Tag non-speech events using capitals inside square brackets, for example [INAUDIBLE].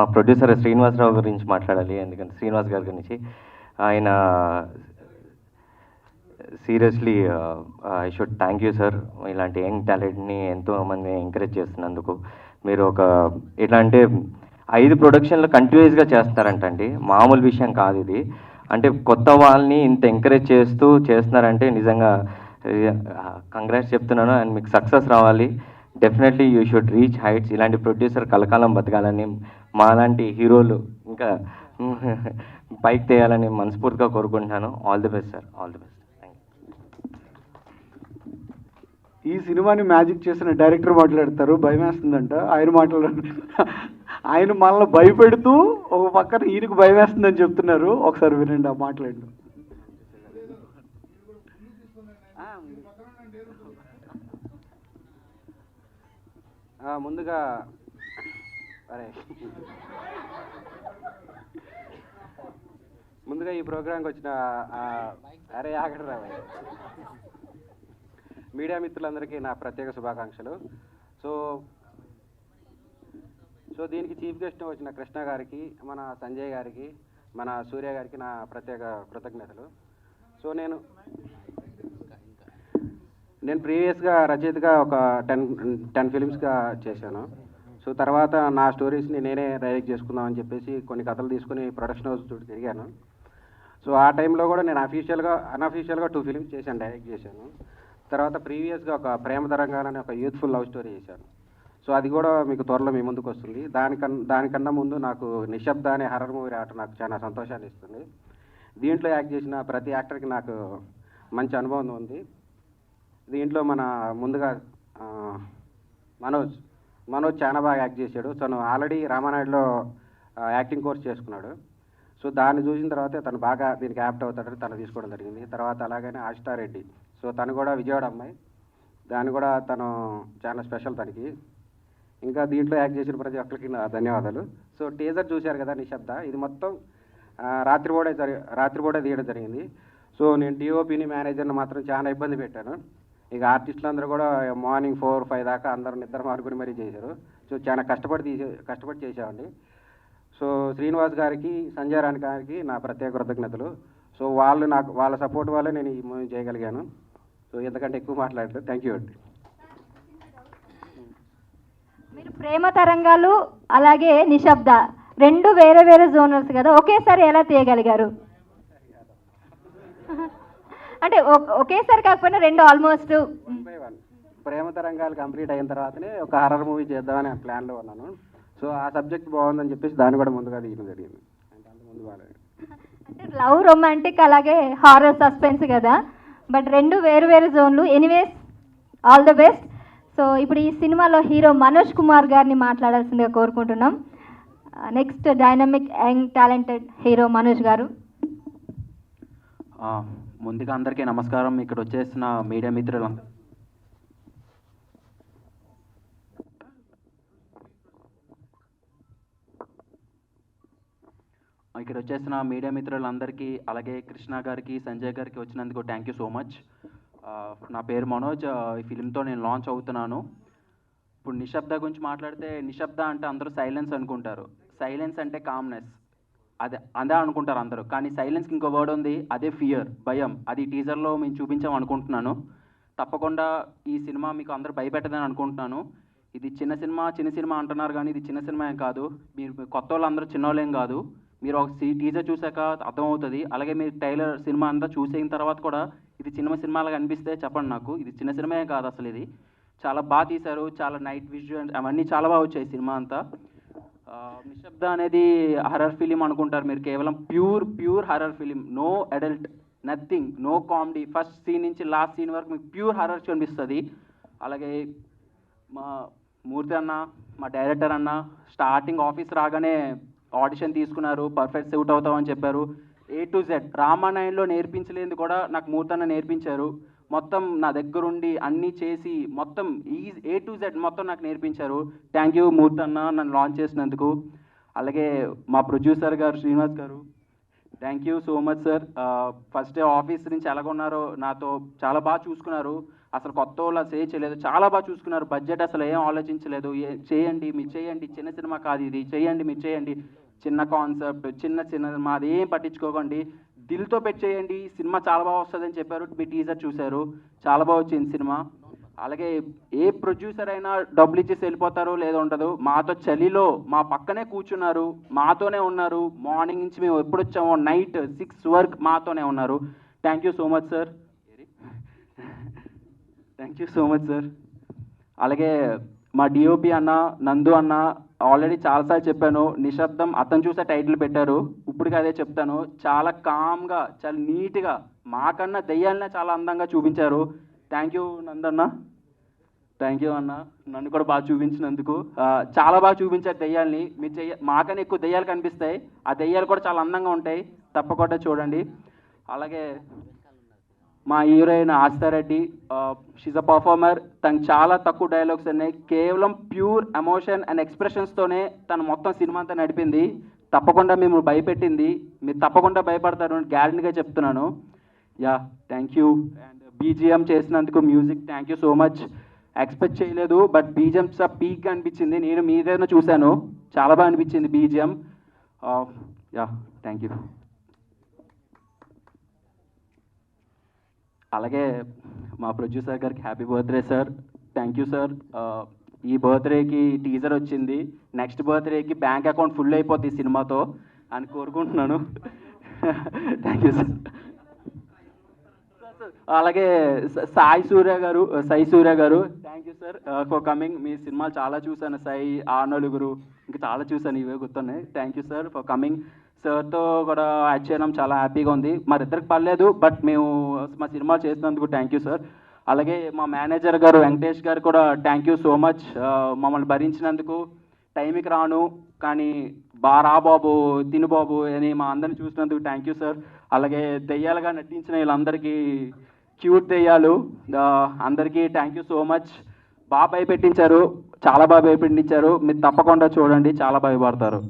మా ప్రొడ్యూసర్ శ్రీనివాసరావు గురించి మాట్లాడాలి ఎందుకంటే శ్రీనివాస్ గారి గురించి. ఆయన seriously I should thank you sir. ఇలాంటి యంగ్ టాలెంట్ని ఎంతో మంది ఎంకరేజ్ చేస్తున్నందుకు. మీరు ఒక ఎట్లా అంటే ఐదు ప్రొడక్షన్లు కంటిన్యూస్గా చేస్తున్నారంటండి. మామూలు విషయం కాదు ఇది. అంటే కొత్త వాళ్ళని ఇంత ఎంకరేజ్ చేస్తూ చేస్తున్నారంటే నిజంగా కంగ్రాట్స్ చెప్తున్నాను. అండ్ మీకు సక్సెస్ రావాలి. Definitely you should reach heights ఇలాంటి ప్రొడ్యూసర్ కలకాలం బతకాలని మాలాంటి హీరోలు ఇంకా [LAUGHS] పైకి తేయాలని మనస్ఫూర్తిగా కోరుకుంటున్నాను. All the best sir all the best ఈ సినిమాని మ్యాజిక్ చేసిన డైరెక్టర్ మాట్లాడతారు. భయం వేస్తుందంట. ఆయన మాట్లాడారు [LAUGHS] ఆయన మనల్ని భయపెడుతూ ఒక పక్కన ఈయనకు భయం వేస్తుందని చెప్తున్నారు. ఒకసారి వినండి ఆ మాట్లాడు ముందుగా అరే. ముందుగా ఈ ప్రోగ్రాంకి వచ్చిన అరే ఆగడరా మీడియా మిత్రులందరికీ నా ప్రత్యేక శుభాకాంక్షలు. సో సో దీనికి చీఫ్ గెస్ట్ వచ్చిన కృష్ణ గారికి మన సంజయ్ గారికి మన సూర్య గారికి నా ప్రత్యేక కృతజ్ఞతలు. సో నేను నేను ప్రీవియస్గా రచయితగా ఒక టెన్ టెన్ ఫిలిమ్స్గా చేశాను. సో తర్వాత నా స్టోరీస్ని నేనే డైరెక్ట్ చేసుకుందామని చెప్పేసి కొన్ని కథలు తీసుకుని ప్రొడక్షన్ హౌస్ చుట్టూ తిరిగాను. సో ఆ టైంలో కూడా నేను అఫీషియల్గా అన్అఫీషియల్గా టూ ఫిలిమ్స్ చేశాను డైరెక్ట్ చేశాను. తర్వాత ప్రీవియస్గా ఒక ప్రేమ తరంగాలని ఒక యూత్ఫుల్ లవ్ స్టోరీ చేశాను. సో అది కూడా మీకు త్వరలో మీ ముందుకు వస్తుంది. దానికన్నా దానికన్నా ముందు నాకు నిశ్శబ్ద అనే హర్రర్ మూవీ రావటం నాకు చాలా సంతోషాన్ని ఇస్తుంది. దీంట్లో యాక్ట్ చేసిన ప్రతి యాక్టర్కి నాకు మంచి అనుభవం ఉంది. దీంట్లో మన ముందుగా మనోజ్. మనోజ్ చాలా బాగా యాక్ట్ చేశాడు. తను ఆల్రెడీ రామానాయుడులో యాక్టింగ్ కోర్స్ చేసుకున్నాడు. సో దాన్ని చూసిన తర్వాత తను బాగా దీనికి యాప్ట్ అవుతాడని తను తీసుకోవడం జరిగింది. తర్వాత అలాగనే ఆశితారెడ్డి సో తను కూడా విజయవాడ అమ్మాయి. దాన్ని కూడా తను చాలా స్పెషల్ తనకి. ఇంకా దీంట్లో యాక్ట్ చేసిన ప్రతి ఒక్కరికి నా ధన్యవాదాలు. సో టీజర్ చూశారు కదా నిశ్శబ్ద. ఇది మొత్తం రాత్రిపూటే జరి రాత్రిపూటే తీయడం జరిగింది. సో నేను డిఓపిని మేనేజర్ని మాత్రం చాలా ఇబ్బంది పెట్టాను. ఇక ఆర్టిస్టులు అందరూ కూడా మార్నింగ్ ఫోర్ ఫైవ్ దాకా అందరూ నిద్ర మానుకుని మరీ చేశారు. సో చాలా కష్టపడి తీసే కష్టపడి చేసామండి సో శ్రీనివాస్ గారికి సంజయ్ రాణి గారికి నా ప్రత్యేక కృతజ్ఞతలు. సో వాళ్ళు నాకు వాళ్ళ సపోర్ట్ వల్ల నేను ఈ మూవీ చేయగలిగాను. సో ఎందుకంటే ఎక్కువ మాట్లాడలేదు. థ్యాంక్ యూ అండి. మీరు ప్రేమ తరంగాలు అలాగే నిశ్శబ్ద రెండు వేరే వేరే జోనర్స్ కదా ఒకేసారి ఎలా తీయగలిగారు? అంటే ఒ- ఒకేసారి కాకపోయినా రెండు ఆల్మోస్ట్. ప్రేమ తరంగాలు కంప్లీట్ అయిన తర్వాతనే ఒక హర్రర్ మూవీ చేద్దామని ప్లాన్లో ఉన్నాను. సో ఆ సబ్జెక్ట్ బాగుందని చెప్పేసి దాన్ని కూడా ముందుగా తీయడం జరిగింది. బాగాలేదు అంటే లవ్ రొమాంటిక్ అలాగే హారర్ సస్పెన్స్ కదా. బట్ రెండు వేరు వేరు జోన్లు. Anyways all the best. So ఇప్పుడు ఈ సినిమాలో హీరో మనోజ్ కుమార్ గారిని మాట్లాడాల్సిందిగా కోరుకుంటున్నాం. Next dynamic young talented hero Manoj గారు. ఆ, ముందుగా అందరికీ నమస్కారం. ఇక్కడ వచ్చేసిన మీడియా మిత్రులు ఇక్కడ వచ్చేసిన మీడియా మిత్రులందరికీ అలాగే కృష్ణ గారికి సంజయ్ గారికి వచ్చినందుకు థ్యాంక్ యూ సో మచ్ నా పేరు మనోజ్. ఈ ఫిలింతో నేను లాంచ్ అవుతున్నాను. ఇప్పుడు నిశ్శబ్ద గురించి మాట్లాడితే నిశ్శబ్ద అంటే అందరూ సైలెన్స్ అనుకుంటారు. సైలెన్స్ అంటే కామ్నెస్ అదే అదే అనుకుంటారు అందరూ. కానీ సైలెన్స్కి ఇంకో వర్డ్ ఉంది అదే ఫియర్ భయం. అది టీజర్లో మేము చూపించాం అనుకుంటున్నాను. తప్పకుండా ఈ సినిమా మీకు అందరూ భయపెట్టదని అనుకుంటున్నాను. ఇది చిన్న సినిమా చిన్న సినిమా అంటున్నారు కానీ ఇది చిన్న సినిమా ఏం కాదు. మీరు కొత్త వాళ్ళు అందరూ చిన్నోళ్ళేం కాదు. మీరు ఒక సీ టీజర్ చూసాక అర్థమవుతుంది. అలాగే మీరు టైలర్ సినిమా అంతా చూసిన తర్వాత కూడా ఇది చిన్న సినిమాలాగా అనిపిస్తే చెప్పండి నాకు. ఇది చిన్న సినిమా కాదు అసలు ఇది. చాలా బాగా తీశారు. చాలా నైట్ విజువల్ అవన్నీ చాలా బాగా వచ్చాయి సినిమా అంతా. నిశ్శబ్ద అనేది హర్రర్ ఫిలిం అనుకుంటారు మీరు. కేవలం pure pure horror film no adult nothing no comedy first scene నుంచి లాస్ట్ సీన్ వరకు మీకు ప్యూర్ హర్రర్ కనిపిస్తుంది అలాగే మా మూర్తి అన్న మా డైరెక్టర్ అన్న స్టార్టింగ్ ఆఫీస్ రాగానే ఆడిషన్ తీసుకున్నారు. పర్ఫెక్ట్ సూట్ అవుతామని చెప్పారు. ఏ టు జెడ్ రామానాయణలో నేర్పించలేనిది కూడా నాకు మూర్తి అన్న నేర్పించారు. మొత్తం నా దగ్గరుండి అన్నీ చేసి మొత్తం ఈ ఏ టు జెడ్ మొత్తం నాకు నేర్పించారు. థ్యాంక్ యూ మూర్తి అన్న నన్ను లాంచ్ చేసినందుకు. అలాగే మా ప్రొడ్యూసర్ గారు శ్రీనివాస్ గారు. Thank you so much sir first day office నుంచి ఎలాగున్నారో నాతో చాలా బాగా చూసుకున్నారు. అసలు కొత్త వాళ్ళు అసలు చేయలేదు. చాలా బాగా చూసుకున్నారు. బడ్జెట్ అసలు ఏం ఆలోచించలేదు. ఏ- చేయండి మీరు చేయండి. చిన్న సినిమా కాదు ఇది. చేయండి మీరు చేయండి. చిన్న కాన్సెప్ట్ చిన్న చిన్న మాది ఏం పట్టించుకోకండి. దిల్తో పెట్ చేయండి సినిమా చాలా బాగా వస్తుందని చెప్పారు మీ టీజర్ చూశారు చాలా బాగా వచ్చింది సినిమా. అలాగే ఏ ప్రొడ్యూసర్ అయినా డబ్బులు ఇచ్చేసి వెళ్ళిపోతారు లేదో ఉండదు. మాతో చలిలో మా పక్కనే కూర్చున్నారు మాతోనే ఉన్నారు మార్నింగ్ నుంచి మేము ఎప్పుడు వచ్చామో నైట్ సిక్స్ వరకు మాతోనే ఉన్నారు. Thank you so much sir thank you so much sir అలాగే మా డిఓపి అన్న నందు అన్న ఆల్రెడీ చాలాసార్లు చెప్పాను నిశ్శబ్దం అతను చూసే టైటిల్ పెట్టారు. ఇప్పుడు అదే చెప్తాను. చాలా కామ్గా చాలా నీట్గా మాకన్నా దెయ్యాలనే చాలా అందంగా చూపించారు. Thank you నందన్న. థ్యాంక్ యూ అన్న. నన్ను కూడా బాగా చూపించినందుకు. చాలా బాగా చూపించారు దెయ్యాల్ని. మీరు చెయ్య మాకన్నా ఎక్కువ దెయ్యాలు కనిపిస్తాయి. ఆ దెయ్యాలు కూడా చాలా అందంగా ఉంటాయి. తప్పకుండా చూడండి. అలాగే మా హీరోయిన్ ఆస్తారెడ్డి షీజ్ అ పర్ఫార్మర్ తనకు చాలా తక్కువ డైలాగ్స్ ఉన్నాయి. కేవలం ప్యూర్ ఎమోషన్ అండ్ ఎక్స్ప్రెషన్స్తోనే తను మొత్తం సినిమా అంతా నడిపింది. తప్పకుండా మేము భయపెట్టింది. మీరు తప్పకుండా భయపడతారు గ్యారంటీగా చెప్తున్నాను. Yeah thank you and BGM చేసినందుకు music thank you so much expect చేయలేదు బట్ బీజిఎం పీక్ అనిపించింది. నేను మీదైనా చూశాను. చాలా బాగా అనిపించింది బీజిఎం యా థ్యాంక్ యూ అలాగే మా ప్రొడ్యూసర్ గారికి happy birthday sir thank you sir ఈ బర్త్డేకి టీజర్ వచ్చింది. నెక్స్ట్ బర్త్డేకి బ్యాంక్ అకౌంట్ ఫుల్ అయిపోద్ది సినిమాతో అని కోరుకుంటున్నాను. థ్యాంక్ యూ సార్ అలాగే సాయి సూర్య గారు uh, సాయి సూర్య గారు thank you sir for coming మీ సినిమాలు చాలా చూశాను. సాయి ఆ నలుగురు ఇంకా చాలా చూశాను. ఇవే గుర్తున్నాయి. Thank you sir for coming సార్తో కూడా యాడ్ చేయడం చాలా హ్యాపీగా ఉంది. మరిద్దరికి పర్లేదు బట్ మేము మా సినిమా చేసినందుకు థ్యాంక్ యూ సార్. అలాగే మా మేనేజర్ గారు వెంకటేష్ గారు కూడా థ్యాంక్ యూ సో మచ్. మమ్మల్ని భరించినందుకు. టైంకి రాను కానీ బా రా బాబు తిను బాబు అని మా అందరిని చూసినందుకు థ్యాంక్ యూ సార్. అలాగే దెయ్యాలుగా నటించిన వీళ్ళందరికీ క్యూట్ దెయ్యాలు. అందరికీ థ్యాంక్ యూ సో మచ్. బాగా భయపెట్టించారు చాలా బాగా భయపెట్టించారు. మీరు తప్పకుండా చూడండి చాలా భయపడతారు.